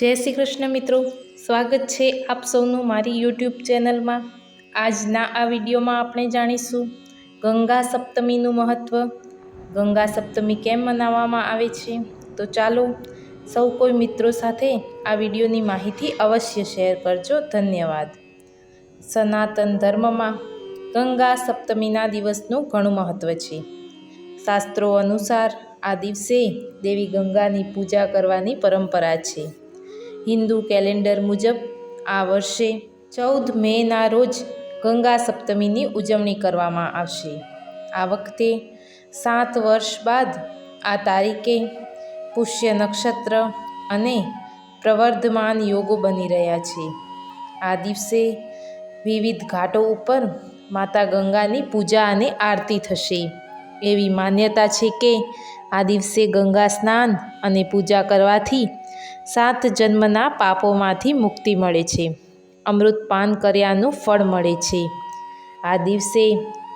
જય શ્રી કૃષ્ણ મિત્રો. સ્વાગત છે આપ સૌનું મારી યુટ્યુબ ચેનલમાં. આજના આ વિડીયોમાં આપણે જાણીશું ગંગા સપ્તમીનું મહત્ત્વ ગંગા સપ્તમી કેમ મનાવવામાં આવે છે? તો ચાલો સૌ કોઈ મિત્રો સાથે આ વિડીયોની માહિતી અવશ્ય શેર કરજો. ધન્યવાદ. સનાતન ધર્મમાં ગંગા સપ્તમીના દિવસનું ઘણું મહત્ત્વ છે. શાસ્ત્રો અનુસાર આ દિવસે દેવી ગંગાની પૂજા કરવાની પરંપરા છે. હિન્દુ કેલેન્ડર મુજબ આ વર્ષે ચૌદ મેના રોજ ગંગા સપ્તમીની ઉજવણી કરવામાં આવશે. આ વખતે સાત વર્ષ બાદ આ તારીખે પુષ્ય નક્ષત્ર અને પ્રવર્ધમાન યોગો બની રહ્યા છે. આ દિવસે વિવિધ ઘાટો ઉપર માતા ગંગાની પૂજા અને આરતી થશે. એવી માન્યતા છે કે આ દિવસે ગંગા સ્નાન અને પૂજા કરવાથી સાત જન્મના પાપોમાંથી મુક્તિ મળે છે. અમૃત પાન કર્યાનું ફળ મળે છે. આ દિવસે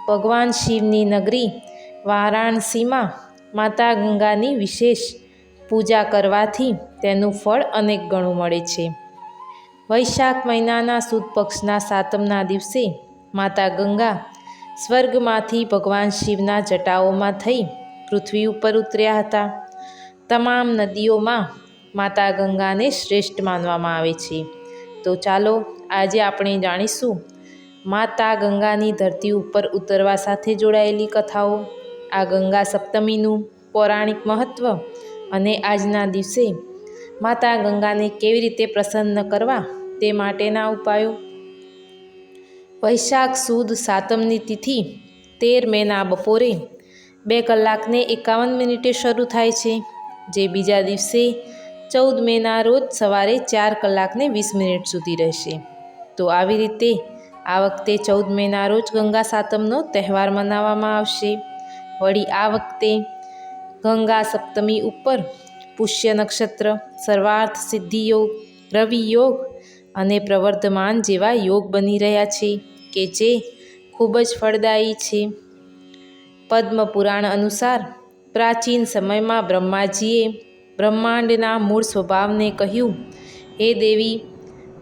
ભગવાન શિવની નગરી વારાણસીમાં માતા ગંગાની વિશેષ પૂજા કરવાથી તેનું ફળ અનેક ગણું મળે છે. વૈશાખ મહિનાના સુદ પક્ષના સાતમના દિવસે માતા ગંગા સ્વર્ગમાંથી ભગવાન શિવના જટાઓમાં થઈ પૃથ્વી ઉપર ઉતર્યા હતા. તમામ નદીઓમાં માતા ગંગાને શ્રેષ્ઠ માનવામાં આવે છે. તો ચાલો આજે આપણે જાણીશું માતા ગંગાની ધરતી ઉપર ઉતરવા સાથે જોડાયેલી કથાઓ, આ ગંગા સપ્તમીનું પૌરાણિક મહત્ત્વ અને આજના દિવસે માતા ગંગાને કેવી રીતે પ્રસન્ન કરવા તે માટેના ઉપાયો. વૈશાખ સુદ સાતમની તિથિ, તેર મેના બપોરે બે કલાકને એકાવન મિનિટે શરૂ થાય છે, જે બીજા દિવસે ચૌદ મેના રોજ સવારે ચાર કલાકને વીસ મિનિટ સુધી રહેશે. તો આવી રીતે આ વખતે ચૌદ મેના રોજ ગંગા સાતમનો તહેવાર મનાવવામાં આવશે. વળી આ વખતે ગંગા સપ્તમી ઉપર પુષ્ય નક્ષત્ર, સર્વાર્થ સિદ્ધિ યોગ, રવિ યોગ અને પ્રવર્ધમાન જેવા યોગ બની રહ્યા છે, કે જે ખૂબ જ ફળદાયી છે. પદ્મ પુરાણ અનુસાર પ્રાચીન સમયમાં બ્રહ્માજીએ બ્રહ્માંડના મૂળ સ્વભાવને કહ્યું, હે દેવી,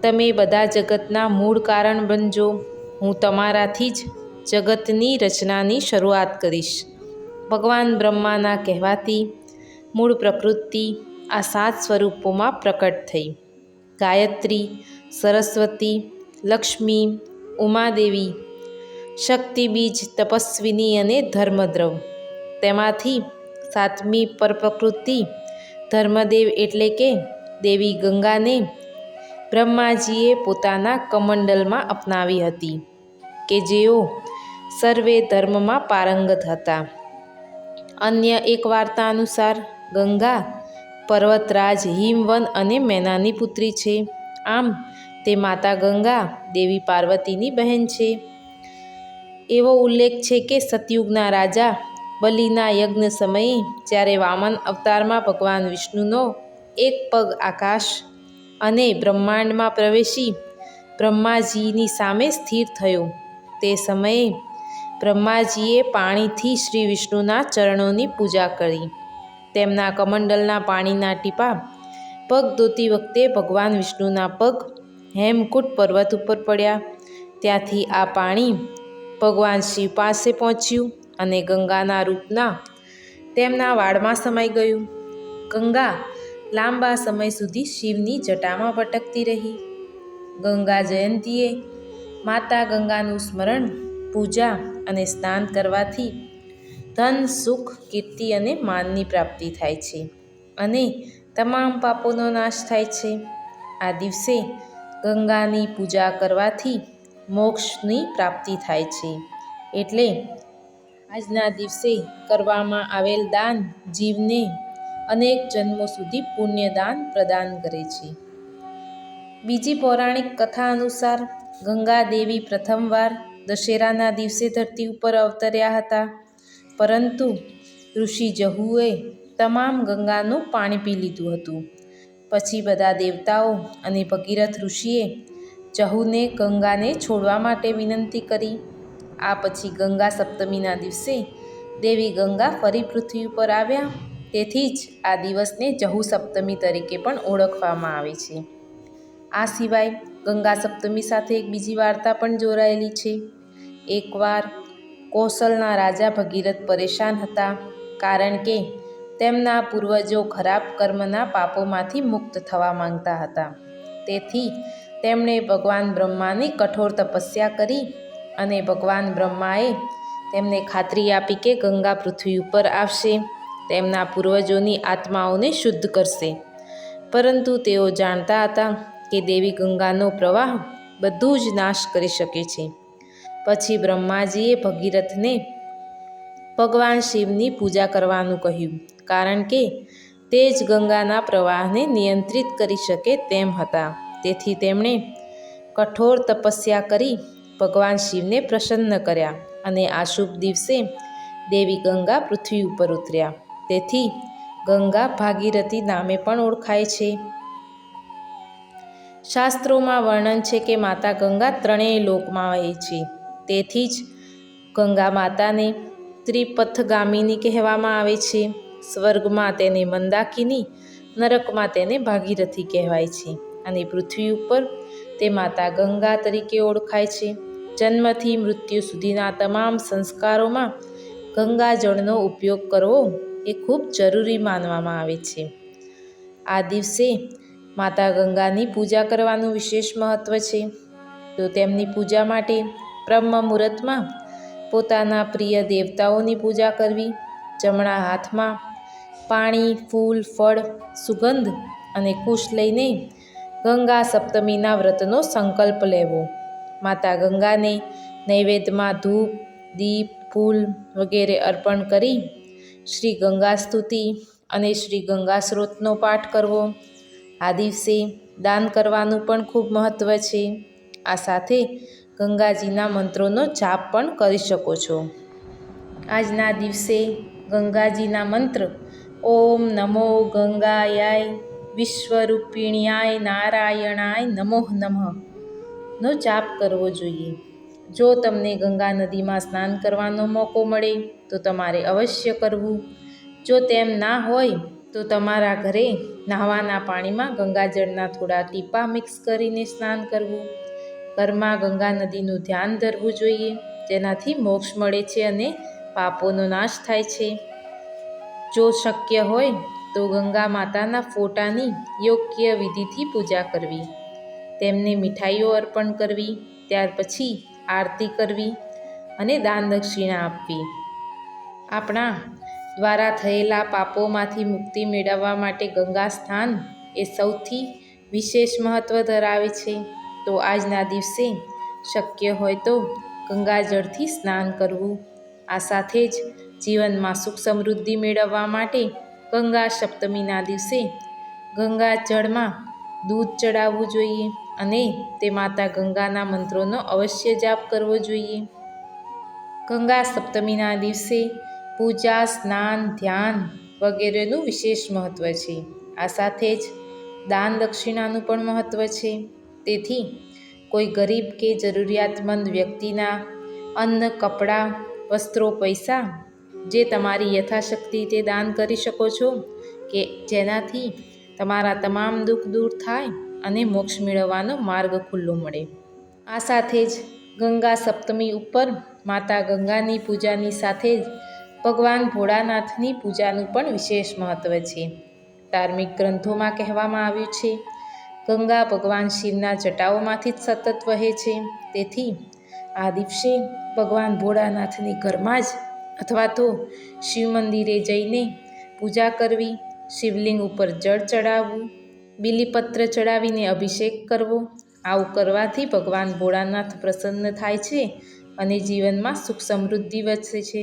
તમે બધા જગતના મૂળ કારણ બનજો. હું તમારાથી જ જગતની રચનાની શરૂઆત કરીશ. ભગવાન બ્રહ્માના કહેવાથી મૂળ પ્રકૃતિ આ સાત સ્વરૂપોમાં પ્રકટ થઈ. ગાયત્રી, સરસ્વતી, લક્ષ્મી, ઉમાદેવી શક્તિબીજ તપસ્વિની અને ધર્મદ્રવ. તેમાંથી સાતમી પરપ્રકૃતિ ધર્મદેવ એટલે કે દેવી ગંગાને બ્રહ્માજીએ પોતાના કમંડલમાં અપનાવી હતી કે જેઓ સર્વે ધર્મમાં પારંગત હતા. અન્ય એક વાર્તા અનુસાર, ગંગા પર્વતરાજ હિમવન અને મેનાની પુત્રી છે. આમ, તે માતા ગંગા, દેવી પાર્વતીની બહેન છે. એવો ઉલ્લેખ છે કે સતયુગના રાજા બલિના યજ્ઞ સમયે જ્યારે વામન અવતારમાં ભગવાન વિષ્ણુનો એક પગ આકાશ અને બ્રહ્માંડમાં પ્રવેશી બ્રહ્માજીની સામે સ્થિર થયો. તે સમયે બ્રહ્માજીએ પાણીથી શ્રી વિષ્ણુના ચરણોની પૂજા કરી. તેમના કમંડલના પાણીના ટીપા પગ ધોતી વખતે ભગવાન વિષ્ણુના પગ હેમકૂટ પર્વત ઉપર પડ્યા. ત્યાંથી આ પાણી ભગવાન શિવ પાસે પહોંચ્યું અને ગંગાના રૂપના તેમના વાળમાં સમાઈ ગયું. ગંગા લાંબા સમય સુધી શિવની જટામાં ભટકતી રહી. ગંગા જયંતીએ માતા ગંગાનું સ્મરણ, પૂજા અને સ્નાન કરવાથી ધન, સુખ, કીર્તિ અને માનની પ્રાપ્તિ થાય છે અને તમામ પાપોનો નાશ થાય છે. આ દિવસે ગંગાની પૂજા કરવાથી મોક્ષની પ્રાપ્તિ થાય છે. એટલે આજના દિવસે કરવામાં આવેલ દાન જીવને અનેક જન્મો સુધી પુણ્યદાન પ્રદાન કરે છે. બીજી પૌરાણિક કથા અનુસાર ગંગા દેવી પ્રથમવાર દશેરાના દિવસે ધરતી ઉપર અવતર્યા હતા. પરંતુ ઋષિ જહુએ તમામ ગંગાનું પાણી પી લીધું હતું. પછી બધા દેવતાઓ અને ભગીરથ ઋષિએ જહુને ગંગાને છોડવા માટે વિનંતી કરી. આ પછી ગંગા સપ્તમીના દિવસે દેવી ગંગા ફરી પૃથ્વી ઉપર આવ્યા. તેથી જ આ દિવસને જહુ સપ્તમી તરીકે પણ ઓળખવામાં આવે છે. આ સિવાય ગંગા સપ્તમી સાથે એક બીજી વાર્તા પણ જોડાયેલી છે. એકવાર કોસલના રાજા ભગીરથ પરેશાન હતા, કારણ કે તેમના પૂર્વજો ખરાબ કર્મના પાપોમાંથી મુક્ત થવા માંગતા હતા. તેથી તેમણે ભગવાન બ્રહ્માની કઠોર તપસ્યા કરી અને ભગવાન બ્રહ્માએ તેમને ખાતરી આપી કે ગંગા પૃથ્વી ઉપર આવશે, તેમના પૂર્વજોની આત્માઓને શુદ્ધ કરશે. પરંતુ તેઓ જાણતા હતા કે દેવી ગંગાનો પ્રવાહ બધું જ નાશ કરી શકે છે. પછી બ્રહ્માજીએ ભગીરથને ભગવાન શિવની પૂજા કરવાનું કહ્યું, કારણ કે તે જ ગંગાના પ્રવાહને નિયંત્રિત કરી શકે તેમ હતા. તેથી તેમણે કઠોર તપસ્યા કરી ભગવાન શિવને પ્રસન્ન કર્યા અને આ શુભ દિવસે દેવી ગંગા પૃથ્વી ઉપર ઉતર્યા. તેથી ગંગા ભાગીરથી નામે પણ ઓળખાય છે. શાસ્ત્રોમાં વર્ણન છે કે માતા ગંગા ત્રણેય લોકમાં વહે છે. તેથી જ ગંગા માતાને ત્રિપથગામિની કહેવામાં આવે છે. સ્વર્ગમાં તેને મંદાકિની, નરકમાં તેને ભાગીરથી કહેવાય છે. અને પૃથ્વી ઉપર તે માતા ગંગા તરીકે ઓળખાય છે. જન્મથી મૃત્યુ સુધીના તમામ સંસ્કારોમાં ગંગાજળનો ઉપયોગ કરવો એ ખૂબ જરૂરી માનવામાં આવે છે. આ દિવસે માતા ગંગાની પૂજા કરવાનું વિશેષ મહત્ત્વ છે. તો તેમની પૂજા માટે બ્રહ્મ મુહૂર્તમાં પોતાના પ્રિય દેવતાઓની પૂજા કરવી, જમણા હાથમાં પાણી, ફૂલ, ફળ, સુગંધ અને કુશ લઈને ગંગા સપ્તમીના વ્રતનો સંકલ્પ લેવો. માતા ગંગાને નૈવેદ્યમાં ધૂપ, દીપ, ફૂલ વગેરે અર્પણ કરી શ્રી ગંગા સ્તુતિ અને શ્રી ગંગા સ્ત્રોતનો પાઠ કરવો. આ દિવસે દાન કરવાનું પણ ખૂબ મહત્ત્વ છે. આ સાથે ગંગાજીના મંત્રોનો જાપ પણ કરી શકો છો. આજના દિવસે ગંગાજીના મંત્ર, ઓમ નમો ગંગાયાય વિશ્વરૂપિણ્યાય નારાયણાય નમો નમઃ. નો જાપ કરવો જોઈએ. જો તમને ગંગા નદીમાં સ્નાન કરવાનો મોકો મળે, તો તમારે અવશ્ય કરવું. જો તેમ ના હોય, તો તમારા ઘરે નાહવાના પાણીમાં ગંગાજળના થોડા ટીપા મિક્સ કરીને સ્નાન કરવું. ઘરમાં ગંગા નદીનું ધ્યાન ધરવું જોઈએ. તેનાથી મોક્ષ મળે છે અને પાપોનો નાશ થાય છે. જો શક્ય હોય તો ગંગા માતાના ફોટાની યોગ્ય વિધિથી પૂજા કરવી, તેમને મીઠાઈઓ અર્પણ કરવી, ત્યાર પછી આરતી કરવી અને દાન દક્ષિણા આપવી. આપણા દ્વારા થયેલા પાપોમાંથી મુક્તિ મેળવવા માટે ગંગા સ્થાન એ સૌથી વિશેષ મહત્ત્વ ધરાવે છે. તો આજના દિવસે શક્ય હોય તો ગંગાજળથી સ્નાન કરવું, આ સાથે જ જીવનમાં સુખ સમૃદ્ધિ મેળવવા માટે ગંગા સપ્તમીના દિવસે ગંગા જળમાં દૂધ ચડાવવું જોઈએ અને તે માતા ગંગાના મંત્રોનો અવશ્ય જાપ કરવો જોઈએ. ગંગા સપ્તમીના દિવસે પૂજા, સ્નાન, ધ્યાન વગેરેનું વિશેષ મહત્ત્વ છે. આ સાથે જ દાન દક્ષિણાનું પણ મહત્ત્વ છે. તેથી કોઈ ગરીબ કે જરૂરિયાતમંદ વ્યક્તિના અન્ન, કપડાં, વસ્ત્રો, પૈસા જે તમારી યથાશક્તિ તે દાન કરી શકો છો, કે જેનાથી તમારા તમામ દુઃખ દૂર થાય અને મોક્ષ મેળવવાનો માર્ગ ખુલ્લો મળે. આ સાથે જ ગંગા સપ્તમી ઉપર માતા ગંગાની પૂજાની સાથે જ ભગવાન ભોળાનાથની પૂજાનું પણ વિશેષ મહત્ત્વ છે. ધાર્મિક ગ્રંથોમાં કહેવામાં આવ્યું છે, ગંગા ભગવાન શિવના જટાઓમાંથી જ સતત વહે છે. તેથી આ દિવસે ભગવાન ભોળાનાથની ઘરમાં જ અથવા તો શિવ મંદિરે જઈને પૂજા કરવી, શિવલિંગ ઉપર જળ ચડાવવું, બીલીપત્ર ચડાવીને અભિષેક કરવો, આવું કરવાથી ભગવાન ભોળાનાથ પ્રસન્ન થાય છે અને જીવનમાં સુખ સમૃદ્ધિ વધે છે.